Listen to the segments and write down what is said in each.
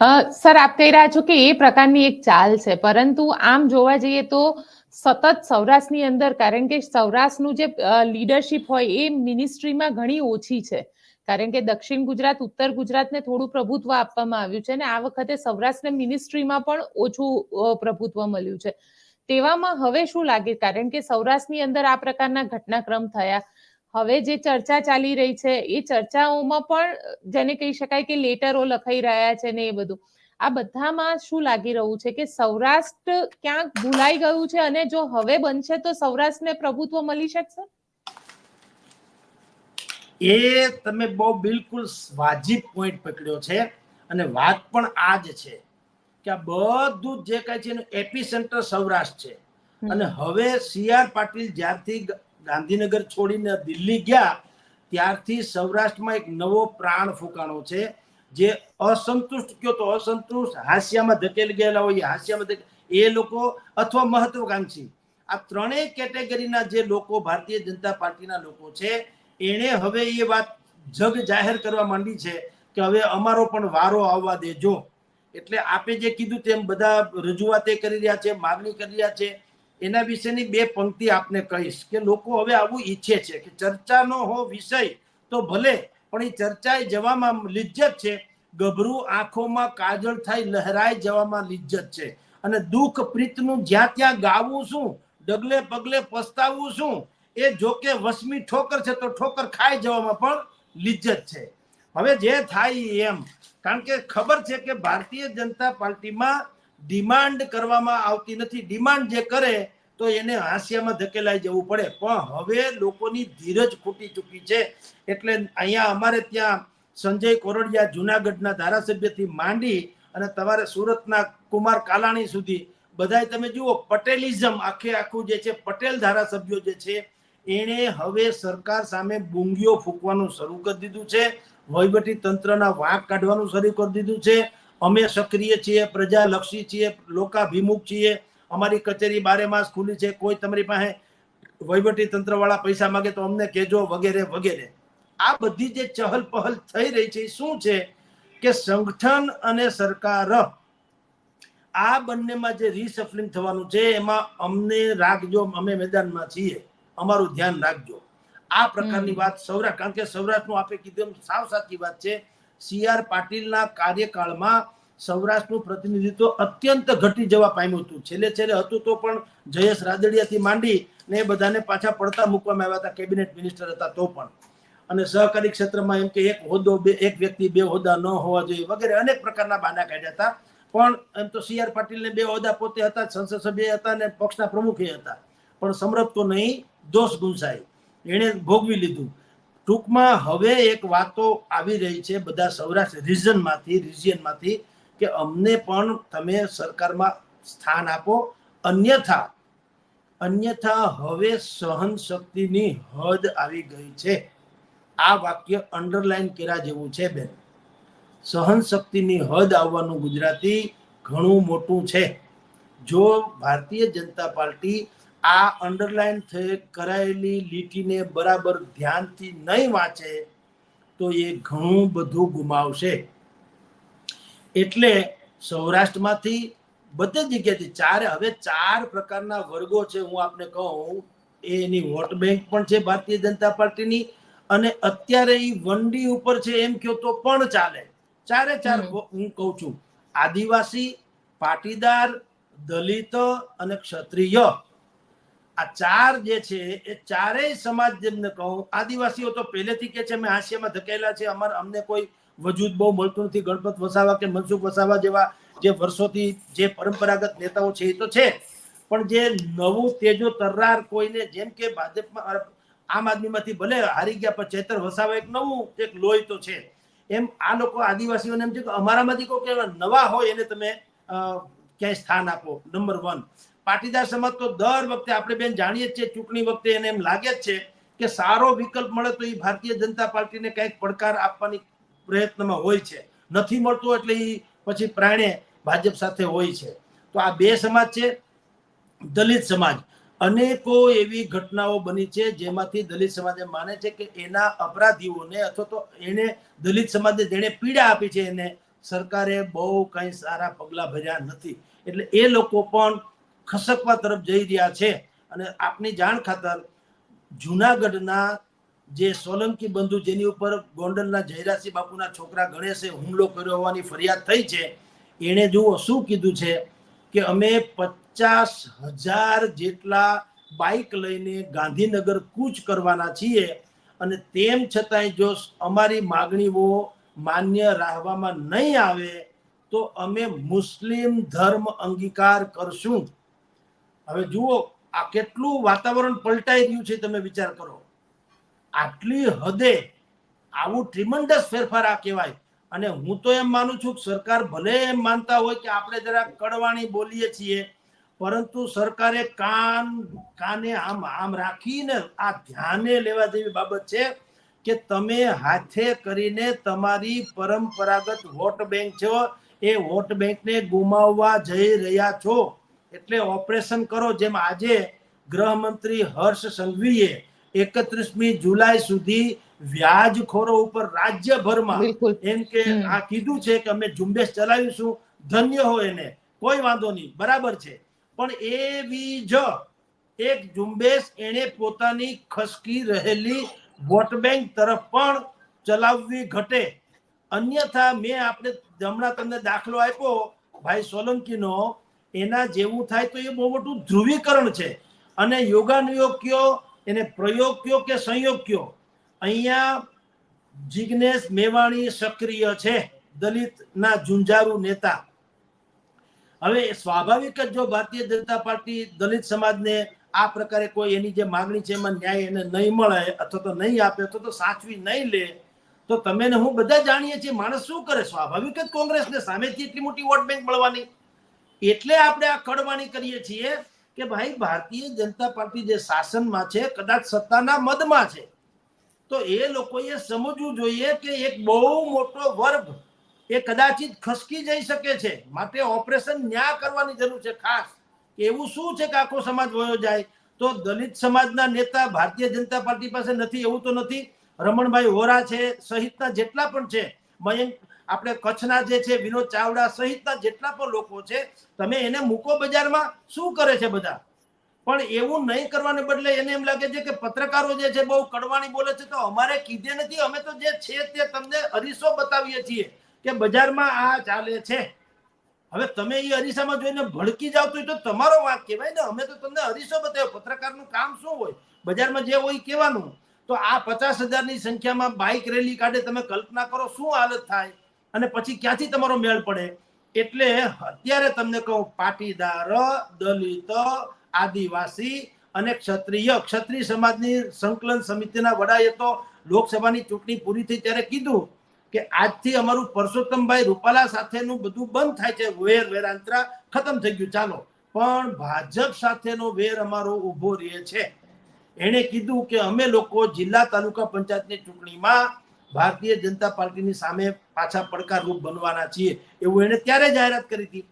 Sir, આપ કહી રહ્યા છો કે એ પ્રકારની એક ચાલ છે, પરંતુ આમ જોવા જઈએ તો સતત સૌરાષ્ટ્રની અંદર, કારણ કે સૌરાષ્ટ્રનું જે લીડરશિપ હોય એ મિનિસ્ટ્રીમાં ઘણી ઓછી છે. કારણ કે દક્ષિણ ગુજરાત, ઉત્તર ગુજરાતને થોડું પ્રભુત્વ આપવામાં આવ્યું છે અને આ વખતે સૌરાષ્ટ્રને મિનિસ્ટ્રીમાં પણ ઓછું પ્રભુત્વ મળ્યું છે. તેવામાં હવે શું લાગે? કારણ કે સૌરાષ્ટ્રની અંદર આ પ્રકારના ઘટનાક્રમ થયા. હવે જે ચર્ચા ચાલી રહી છે એ ચર્ચાઓમાં પણ જેને કહી શકાય કે લેટરો લખાઈ રહ્યા છે ને એ બધું આ બધામાં શું લાગી રહ્યું છે કે સૌરાષ્ટ્ર ક્યાંક ભૂલાઈ ગયું છે અને જો હવે બનશે તો સૌરાષ્ટ્રને પ્રભુત્વ મળી શકશે? એ તમે બહુ બિલકુલ વાજિબ પોઈન્ટ પકડ્યો છે અને વાત પણ આ જ છે કે આ બધું જે કઈ છે એનું એપી સેન્ટર સૌરાષ્ટ્ર છે. અને હવે સી આર પાટીલ જ્યારથી ગાંધીનગર છોડીને દિલ્હી ગયા, ત્યારથી સૌરાષ્ટ્રમાં એક નવો પ્રાણ ફૂંકાણો છે, જે અસંતુષ્ટ કયો તો અસંતુષ્ટ, હાસ્યામાં ધકેલ ગયેલા હોય, હાસ્યામાં એ લોકો અથવા મહત્વકાંક્ષી. આ ત્રણેય કેટેગરીના જે લોકો ભારતીય જનતા પાર્ટીના લોકો છે, એણે હવે એ વાત જગ જાહેર કરવા માંડી છે કે હવે અમારો પણ વારો આવવા દેજો. એટલે આપે જે કીધું તેમ બધા રજૂઆતે કરી રહ્યા છે, માગણી કરી રહ્યા છે એના વિશેની બે પંક્તિ આપને કહીશ કે લોકો હવે આવું ઈચ્છે છે કે ચર્ચાનો હો વિષય તો ભલે, પણ એ ચર્ચાએ જવામાં લિજ્જત છે. ગભરું આંખોમાં કાજળ થાય લહેરાઈ જવામાં લિજ્જત છે. અને દુઃખ પ્રીતનું જ્યાં ત્યાં ગાવું શું ડગલે પગલે પસ્તાવું શું એ જોકે વસમી ઠોકર છે તો ઠોકર ખાઈ જવામાં પણ લિજ્જત છે. હવે જે થાય એમ. કારણ કે ખબર છે કે ભારતીય જનતા પાર્ટીમાં ડિમાન્ડ કરવામાં આવતી નથી. ડિમાન્ડ જે કરે તો એને હાંસિયામાં ધકેલાઈ જવું પડે. પણ હવે લોકોની ધીરજ ખૂટી ચૂકી છે. એટલે અહીંયા અમારે ત્યાં સંજય કોરડિયા જુનાગઢના ધારાસભ્યથી માંડી અને તમારે સુરતના કુમાર કાલાણી સુધી બધાય તમે જુઓ, પટેલિઝમ આખે આખું જે છે, પટેલ ધારાસભ્યો જે છે, એણે હવે સરકાર સામે બુંગીઓ ફૂંકવાનું શરૂ કરી દીધું છે. વહીવટી તંત્રના વાંક કાઢવાનું શરૂ કરી દીધું છે. અમે સક્રિય છીએ પ્રજાલક્ષી છીએ લોકાભિમુખ છીએ. અમારી કચેરી બારે માસ ખુલ્લી છે. કોઈ તમારી પાસે વહીવટી તંત્ર વાળા પૈસા માંગે તો અમને કહેજો વગેરે વગેરે. આ બધી જે ચહલ પહલ થઈ રહી છે શું છે કે સંગઠન અને સરકાર આ બંનેમાં જે રીસફલિંગ થવાનું છે એમાં અમને રાખજો અમે મેદાનમાં છીએ. અમારું ધ્યાન રાખજો. આ પ્રકારની વાત સૌરાષ્ટ્ર કારણ કે સૌરાષ્ટ્રનું આપણે કીધું સાવ સાચી વાત છે. સી આર પાટીલના કાર્યકાળમાં સૌરાષ્ટ્રનું પ્રતિનિધિત્વ અત્યંત ઘટી જવા પામ્યું હતું. છેલ્લે છેલ્લે હતું તો પણ જયેશ રાદડિયાથી માંડી ને એ બધાને પાછા પડતા મૂકવામાં આવ્યા હતા, કેબિનેટ મિનિસ્ટર હતા તો પણ. અને સહકારી ક્ષેત્રમાં એમ કે એક હોદ્દો બે, એક વ્યક્તિ બે હોદ્દા ન હોવા જોઈએ વગેરે અનેક પ્રકારના બાના કાઢ્યા હતા. પણ એમ તો સી આર પાટીલને બે હોદ્દા પોતે હતા, સંસદ સભ્ય હતા અને પક્ષના પ્રમુખે હતા. પણ સમરપતો નહીં, દોષ ગુંસાય. એણે ભોગવી લીધું. ટૂંકમાં હવે એક વાતો આવી રહી છે બધા સૌરાષ્ટ્ર રિઝનમાંથી રિજિયનમાંથી કે અમને પણ તમે સરકારમાં સ્થાન આપો. અન્યથા અન્યથા હવે સહન શક્તિની હદ આવી ગઈ છે. આ વાક્ય અંડરલાઈન કર્યા જેવું છે, બેન. સહન શક્તિની હદ આવવાનું ગુજરાતી ઘણું મોટું છે. જો ભારતીય જનતા પાર્ટી આ અંડરલાઈન થઈ કરાયેલી લીટીને બરાબર ધ્યાનથી નહીં વાંચે તો એ ઘણું બધું ગુમાવશે. એટલે સૌરાષ્ટ્રમાંથી બધે જગ્યાથી ચાર હવે ચાર પ્રકારના વર્ગો છે હું આપને કહું એની વોટ બેંક પણ છે ભારતીય જનતા પાર્ટીની અને અત્યારે એ વંડી ઉપર છે એમ કહો તો પણ ચાલે. ચારે ચાર હું કહું છું આદિવાસી પાટીદાર દલિત અને ક્ષત્રિય આ ચાર જે છે, એ ચારેય સમાજ જેમને કહું, આદિવાસીઓ તો પહેલેથી કે છે, અમે હાસ્યમાં ધકેલા છે, અમાર, અમને કોઈ વજૂદ બહુ મળતું નથી, ગણપત વસાવા કે મનસુખ વસાવા જેવા જે વર્ષોથી જે પરંપરાગત નેતાઓ છે, એ તો છે પણ જે નવું તેજો તર્રાર કોઈને, જેમ કે ભાજપમાં આમ આદમીમાંથી ભલે હારી ગયા, પણ ચેતર વસાવા એક નવું, એક લોહી તો છે. એમ આ લોકો આદિવાસીઓને એમ છે કે અમારામાંથી કોઈ નવા હોય એને તમે ક્યાંય સ્થાન આપો, નંબર વન. પાટીદાર સમાજ તો દર વખતે આપણે બેન જાણીએ છીએ, ચૂંટણી વખતે એને એમ લાગે જ છે કે સારો વિકલ્પ મળે તો એ ભારતીય જનતા પાર્ટીને કંઈક પડકાર આપવાની પ્રયત્નમાં હોય છે. નથી મળતું એટલે એ પછી પ્રાણે ભાજપ સાથે હોય છે. તો આ બે સમાજ છે, દલિત સમાજ. અનેકો એવી ઘટનાઓ બની છે જેમાંથી દલિત સમાજે માને છે કે એના અપરાધીઓને અથવા તો એને દલિત સમાજને જેણે પીડા આપી છે એને સરકારે બહુ કંઈ સારા પગલાં ભર્યા નથી. એટલે એ લોકો પણ ખસકવા તરફ જઈ રહ્યા છે. અને આપની જાણ ખાતર જુનાગઢના જે સોલંકી બંધુ જેની ઉપર ગોંડલના જયરાસિંહ બાપુના છોકરા ગણેશે હુમલો કર્યો હોવાની ફરિયાદ થઈ છે. એણે જુઓ શું કીધું છે કે અમે પચાસ હજાર જેટલા બાઇક લઈને ગાંધીનગર કૂચ કરવાના છીએ અને તેમ છતાંય જો અમારી માગણીઓ માન્ય રાખવામાં નહીં આવે તો અમે મુસ્લિમ ધર્મ અંગીકાર કરશું. હવે જુઓ, આ કેટલું વાતાવરણ પલટાઈ રહ્યું છે તમે વિચાર કરો. આટલી હદે આવું ટ્રિમન્ડસ ફેરફાર આ કહેવાય. અને હું તો એમ માનું છું કે સરકાર ભલે એમ માનતા હોય કે આપણે જરા કડવાણી બોલીએ છીએ, પરંતુ સરકારે કાન, કાને આમ આમ રાખીને આ ધ્યાને લેવા જેવી બાબત છે કે તમે હાથે કરીને તમારી પરંપરાગત વોટ બેંક છો એ વોટ બેંકને ગુમાવવા જઈ રહ્યા છો. એટલે ઓપરેશન કરો જેમ આજે ગૃહમંત્રી હર્ષ સંઘવીએ એકત્રીસમી જુલાઈ સુધી વ્યાજખોરો ઉપર રાજ્યભરમાં એમ કે આ કીધું છે કે અમે ઝુંબેશ ચલાવીશું ધન્ય હોય એને. કોઈ વાંધો નહીં બરાબર છે. પણ એવી જ એક ઝુંબેશ એણે પોતાની ખસકી રહેલી વોટ બેંક તરફ પણ ચલાવવી ઘટે. અન્યથા મેં આપણે હમણાં તમને દાખલો આપ્યો ભાઈ સોલંકીનો એના જેવું થાય તો એ બહુ મોટું ધ્રુવીકરણ છે. અને યોગાનુયોગ કયો, એને પ્રયોગ કયો કે સંયોગ કયો? અહીંયા જિગ્નેશ મેવાણી સક્રિય છે, દલિતના ઝુંઝારુ નેતા. હવે સ્વાભાવિક જ જો ભારતીય જનતા પાર્ટી દલિત સમાજને આ પ્રકારે કોઈ એની જે માંગણી છે એમાં ન્યાય એને નહીં મળે અથવા તો નહીં આપે અથવા તો સાચવી નહીં લે, તો તમે ને હું બધા જાણીએ છીએ માણસ શું કરે? સ્વાભાવિક જ કોંગ્રેસને સામેથી એટલી મોટી વોટ બેંક મળવાની. એટલે આપણે આ કડવાણી કરીએ છીએ કે ભાઈ, ભારતીય જનતા પાર્ટી જે શાસનમાં છે, કદાચ સત્તાના મદમાં છે, તો એ લોકોએ સમજવું જોઈએ કે એક બહુ મોટો વર્ગ એ કદાચિત ખસકી જઈ શકે છે. માટે ઓપરેશન ન્યા કરવાની જરૂર છે ખાસ. એવું શું છે કે આખો સમાજ વયો જાય? તો દલિત સમાજના નેતા ભારતીય જનતા પાર્ટી પાસે નથી, એવું તો નથી. રમણભાઈ વોરા છે, સહિતના જેટલા પણ છે મયંક, આપણે કચ્છના જે છે, વિનોદ ચાવડા સહિતના જેટલા પણ લોકો છે, તમે એને મૂકો બજારમાં, શું કરે છે બધા? પણ એવું નહીં કરવાને બદલે એને એમ લાગે છે કે પત્રકારો જે છે, બહુ કડવાણી બોલે છે, તો અમારે કીધે નથી. અમે તો જે છે તે તમને અરીસો બતાવીએ છીએ કે બજારમાં આ ચાલે છે. હવે તમે એ અરીસામાં જોઈને ભડકી જાવ તો તમારો વાંક કહેવાય ને. અમે તો તમને અરીસો બતાવ્યો પત્રકારનું કામ શું હોય? બજારમાં જે હોય કહેવાનું. તો આ પચાસ હજારની સંખ્યામાં બાઇક રેલી કાઢે તમે કલ્પના કરો શું હાલત થાય? અને પછી ક્યાંથી તમારો મેળ પડે? એટલે અત્યારે તમને કહું, પાટીદાર, દલિત, આદિવાસી અને ક્ષત્રિય. ક્ષત્રિય સમાજની સંકલન સમિતિના વડાએ તો લોકસભાની ચૂંટણી પૂરી થઈ ત્યારે કીધું કે આજથી અમારું પરસોત્તમભાઈ રૂપાલા સાથેનું બધું બંધ થાય છે. વેર, વેરાંતરા ખતમ થઈ ગયું. ચાલો. પણ ભાજપ સાથેનો વેર અમારો ઊભો રહે છે. એણે કીધું કે અમે લોકો જિલ્લા તાલુકા પંચાયતની ચૂંટણીમાં ભારતીય જનતા પાર્ટીની સામે પાછા પડકારરૂપ બનવાના છીએ એવું એણે ત્યારે જાહેરાત કરી હતી.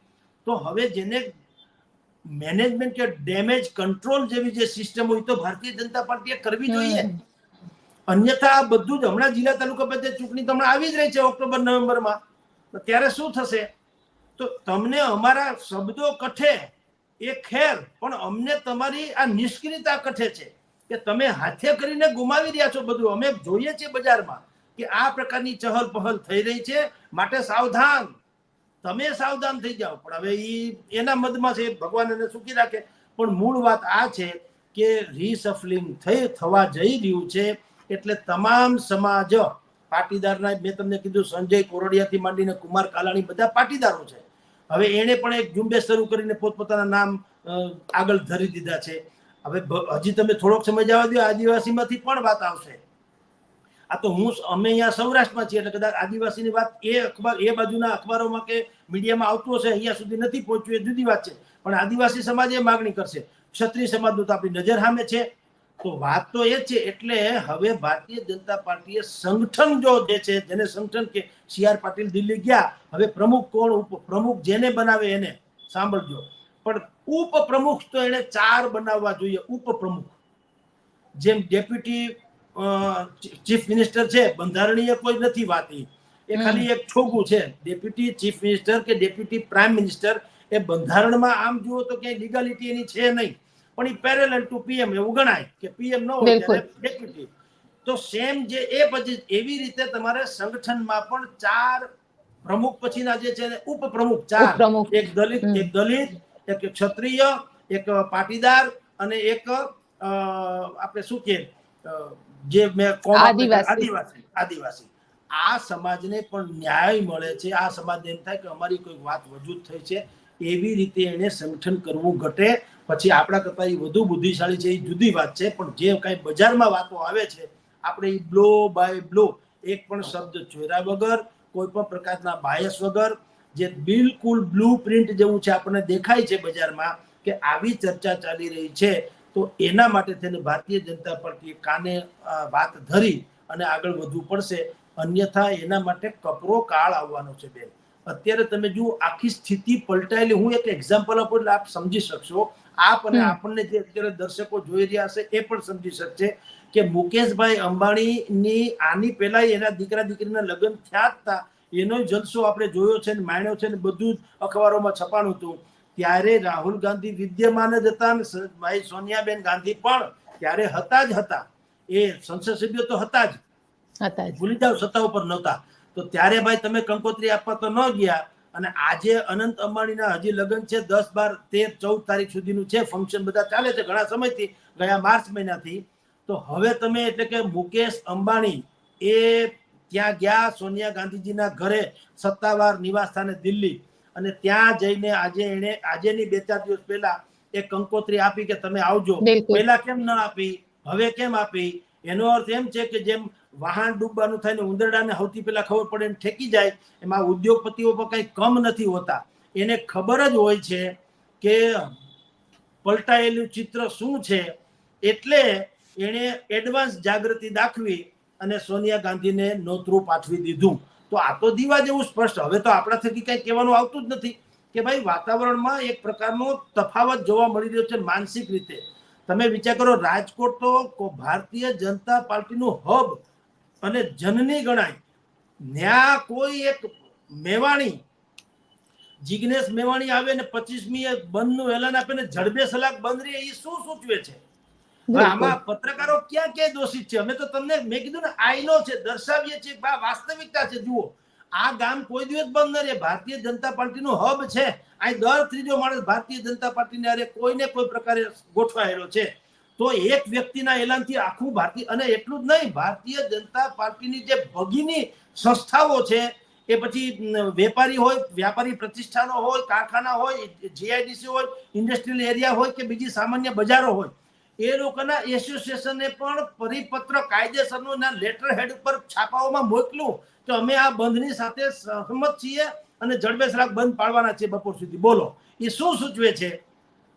તો હવે જેને મેનેજમેન્ટ કે ડેમેજ કંટ્રોલ જેવી જે સિસ્ટમ હોય તો ભારતીય જનતા પાર્ટીએ કરવી જોઈએ. અન્યથા આ બધું જ હમણાં જિલ્લા તાલુકા પંચાયત ચૂંટણી તો હમણાં આવી જ રહી છે ઓક્ટોબર નવેમ્બરમાં. તો ત્યારે શું થશે? તો તમને અમારા શબ્દો કઠે એ ખેર પણ અમને તમારી આ નિષ્ક્રિયતા કઠે છે. કે તમે હાથે કરીને ગુમાવી રહ્યા છો બધું. અમે જોઈએ છીએ બજારમાં કે આ પ્રકારની ચહલ પહલ થઈ રહી છે. માટે સાવધાન. તમે સાવધાન થઈ જાઓ. પણ હવે એ એના મદમાં છે. ભગવાન એને સુખી રાખે. પણ મૂળ વાત આ છે કે રીસફલિંગ થઈ થવા જઈ રહ્યું છે એટલે તમામ સમાજ, પાટીદારના મેં તમને કીધું સંજય કોરડિયાથી માંડીને કુમાર કાલાણી બધા પાટીદારો છે. હવે એણે પણ એક ઝુંબેશ શરૂ કરીને પોતપોતાના નામ આગળ ધરી દીધા છે. હવે હજી તમે થોડોક સમય જવા દો આદિવાસીમાંથી પણ વાત આવશે. આ તો હું અમે અહીંયા સૌરાષ્ટ્રમાં છીએ, એટલે કદાચ આદિવાસીની વાત એ અખબાર એ બાજુના અખબારોમાં કે મીડિયામાં આવતું હશે, અહીંયા સુધી નથી પહોંચ્યું, એ જુદી વાત છે. પણ આદિવાસી સમાજ એ માગણી કરશે. ક્ષત્રિય સમાજનું તો આપણી નજર સામે છે. તો વાત તો એ છે, એટલે હવે ભારતીય જનતા પાર્ટીએ સંગઠન જો જે છે, જેને સંગઠન કે સી આર પાટીલ દિલ્હી ગયા, હવે પ્રમુખ કોણ પ્રમુખ જેને બનાવે એને સાંભળજો. પણ ઉપપ્રમુખ તો એને ચાર બનાવવા જોઈએ ઉપપ્રમુખ. જેમ ડેપ્યુટી ચીફ મિનિસ્ટર છે બંધારણીય કોઈ નથી વાત. એ ખાલી એક છોગું છે ડેપ્યુટી ચીફ મિનિસ્ટર કે ડેપ્યુટી પ્રાઇમ મિનિસ્ટર એ બંધારણમાં આમ જુઓ તો ક્યાંય લીગાલિટી એની છે નહીં. પણ એ પેરેલલ ટુ પીએમ એવું ગણાય કે પીએમ ન હોય ડેપ્યુટી તો સેમ જે એ પછી એવી રીતે તમારે સંગઠનમાં પણ ચાર પ્રમુખ પછીના જે છે ઉપપ્રમુખ ચાર. એક દલિત. એક દલિત એક ક્ષત્રિય એક પાટીદાર અને એક આપણે શું કે જે મેં. આદિવાસી. આદિવાસી આ સમાજને પણ ન્યાય મળે છે. આ સમાજને એમ થાય કે અમારી કોઈ વાત વજૂદ થઈ છે. એવી રીતે એને સંગઠન કરવું ઘટે. પછી આપણા કરતા એ વધુ બુદ્ધિશાળી છે એ જુદી વાત છે. પણ જે કાંઈ બજારમાં વાતો આવે છે આપણે એ બ્લો બાય બ્લો એક પણ શબ્દ ચોર્યા વગર કોઈ પણ પ્રકારના બાયસ વગર જે બિલકુલ બ્લુ પ્રિન્ટ જેવું છે આપણને દેખાય છે બજારમાં કે આવી ચર્ચા ચાલી રહી છે તો એના માટે થઈને ભારતીય જનતા પાર્ટીએ કાને વાત ધરી અને આગળ વધવું પડશે. અન્યથા એના માટે કપરો કાળ આવવાનો છે બેન. અત્યારે તમે જુઓ આખી સ્થિતિ પલટાયેલી. હું એક એક્ઝામ્પલ આપું એટલે આપ સમજી શકશો. આપ અને આપણને જે અત્યારે દર્શકો જોઈ રહ્યા હશે એ પણ સમજી શકશે કે મુકેશભાઈ અંબાણીની આની પહેલા એના દીકરા દીકરીના લગ્ન થયા જ હતા એનો જલસો આપણે જોયો છે ને માણ્યો છે ને બધું જ અખબારોમાં છપાણું હતું. ત્યારે રાહુલ ગાંધી વિદ્યમાન જ હતા અને ભાઈ સોનિયાબેન ગાંધી પણ ત્યારે હતા જ હતા. એ સંસદ સભ્યો તો હતા જ. હતા ભૂલી જાવ સત્તા ઉપર નહોતા. તો ત્યારે ભાઈ તમે કંકોત્રી આપવા તો ન ગયા અને આજે અનંત અંબાણીના હજી લગ્ન છે દસ બાર તેર ચૌદ તારીખ સુધીનું છે ફંક્શન બધા ચાલે છે ઘણા સમયથી ગયા માર્ચ મહિનાથી. તો હવે તમે એટલે કે મુકેશ અંબાણી એ ત્યાં ગયા સોનિયા ગાંધીજીના ઘરે સત્તાવાર નિવાસ સ્થાને દિલ્હી. અને ત્યાં જઈને આજે એને આજેની બે ચાર દિવસ પહેલા એક કંકોત્રી આપી કે તમે આવજો. પહેલા કેમ ન આપી? હવે કેમ આપી? એનો અર્થ એમ છે કે જેમ વાહન ડૂબવાનું થાય ને ઉંદરડાને સૌથી પહેલા ખબર પડે ને ઠેકી જાય એમાં ઉદ્યોગપતિઓ પર કઈ કમ નથી હોતા. એને ખબર જ હોય છે કે પલટાયેલું ચિત્ર શું છે? એટલે એણે એડવાન્સ જાગૃતિ દાખવી અને સોનિયા ગાંધીને નોતરું પાઠવી દીધું. તો આ તો દીવા જેવું સ્પષ્ટ. હવે તો આપણા થકી કઈ કહેવાનું આવતું જ નથી કે ભાઈ વાતાવરણમાં એક પ્રકારનો તફાવત જોવા મળી રહ્યો છે માનસિક રીતે. તમે વિચાર કરો, રાજકોટ તો ભારતીય જનતા પાર્ટીનું હબ અને જનની ગણાય. ન્યા કોઈ એક મેવાણી, જિગ્નેશ મેવાણી આવે ને પચીસમી બંધનું એલાન આપે ને જડબે સલાક બંધ રહે, એ શું સૂચવે છે. આમાં પત્રકારો ક્યાં ક્યાં દોષિત છે? અમે તો તમને મેં કીધું ને આઈનો છે, દર્શાવીએ છીએ વાસ્તવિકતા છે. જુઓ, આ ગામ કોઈ દિવસ બંધ ન રહે. ભારતીય જનતા પાર્ટીનું હબ છે. અહીં દર ત્રીજો માણસ ભારતીય જનતા પાર્ટીને અરે કોઈને કોઈ પ્રકારે ગોઠવાયેલો છે. તો એક વ્યક્તિના એલાનથી આખું ભારતીય અને એટલું જ નહીં, ભારતીય જનતા પાર્ટીની જે ભગીની સંસ્થાઓ છે, એ પછી વેપારી હોય, વ્યાપારી પ્રતિષ્ઠાનો હોય, કારખાના હોય જીઆઈડીસી હોય ઇન્ડસ્ટ્રીયલ એરિયા હોય કે બીજી સામાન્ય બજારો હોય એ લોકોના એસોસિએશને પણ પરિપત્ર કાયદેસરનું ના લેટર હેડ ઉપર છાપાઓમાં મોકલું કે અમે આ બંધની સાથે સહમત છીએ અને જડબે સલાક બંધ પાડવાના છે બપોર સુધી. બોલો, એ શું સૂચવે છે?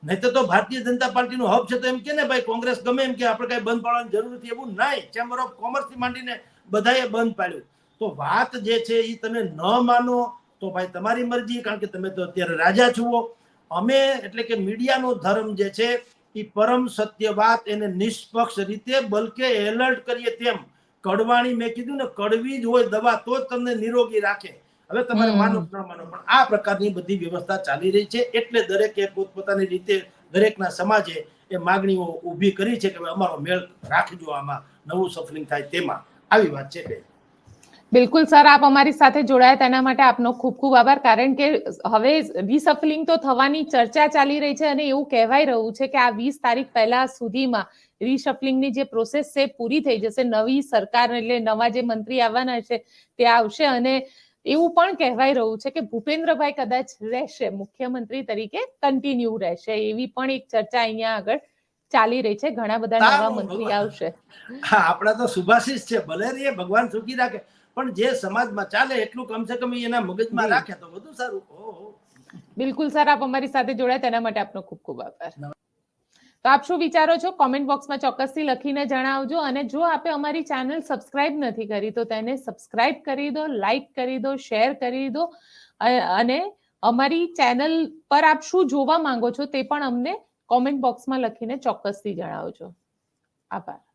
નહીં તો ભારતીય જનતા પાર્ટીનું હબ છે તો એમ કે ને ભાઈ, કોંગ્રેસ ગમે એમ કે આપણે કઈ બંધ પાડવાની જરૂર નથી, એવું નહીં ચેમ્બર ઓફ કોમર્સથી માંડીને બધાએ બંધ પાડ્યું. તો વાત જે છે એ તમે ન માનો તો ભાઈ તમારી મરજી, કારણ કે તમે તો અત્યારે રાજા છુઓ અમે એટલે કે મીડિયાનો ધર્મ જે છે એ પરમ સત્ય વાત એને નિષ્પક્ષ રીતે બલકે એલર્ટ કરીએ તેમ. કડવાણી મેં કીધું ને કડવી જ હોય દવા તો જ તમને નિરોગી રાખે. હવે તમારે માનો ન માનો પણ આ પ્રકારની બધી વ્યવસ્થા ચાલી રહી છે. એટલે દરેકે પોતપોતાની રીતે દરેકના સમાજે એ માગણીઓ ઊભી કરી છે કે અમારો મેળ રાખજો આમાં નવું સફલિંગ થાય તેમાં. આવી વાત છે બેન. બિલકુલ, સર, આપ અમારી સાથે જોડાયા તેના માટે આપનો ખૂબ ખૂબ આભાર. કારણ કે હવે રિસફલિંગ તો થવાની ચર્ચા ચાલી રહી છે અને એવું કહેવાય રહ્યું છે કે આ વીસ તારીખ પહેલા સુધીમાં રીશફલિંગની જે પ્રોસેસ છે પૂરી થઈ જશે. નવી સરકાર એટલે નવા જે મંત્રી આવવાના છે તે આવશે અને એવું પણ કહેવાય રહ્યું છે કે ભૂપેન્દ્રભાઈ કદાચ રહેશે, મુખ્યમંત્રી તરીકે કન્ટિન્યુ રહેશે. એવી પણ એક ચર્ચા અહીંયા આગળ ચાલી રહી છે ઘણા બધા નવા મંત્રી આવશે. હા આપણા તો સુભાષિસ છે ભલે રે ભગવાન સુખી રાખે પણ જે સમાજમાં ચાલે એટલું કમસે કમ એના મગજમાં રાખે તો વધુ સારું. બિલકુલ સર આપ અમારી સાથે જોડાયા તેના માટે આપનો ખૂબ ખૂબ આભાર. તો આપ શું વિચારો છો? કોમેન્ટ બોક્સમાં ચોક્કસથી લખીને જણાવજો અને જો આપે અમારી ચેનલ સબસ્ક્રાઇબ નથી કરી તો તેને સબસ્ક્રાઇબ કરી દો લાઈક કરી દો શેર કરી દો અને અમારી ચેનલ પર આપ શું જોવા માંગો છો તે પણ અમને કોમેન્ટ બોક્સમાં લખીને ચોક્કસથી જણાવજો. આભાર.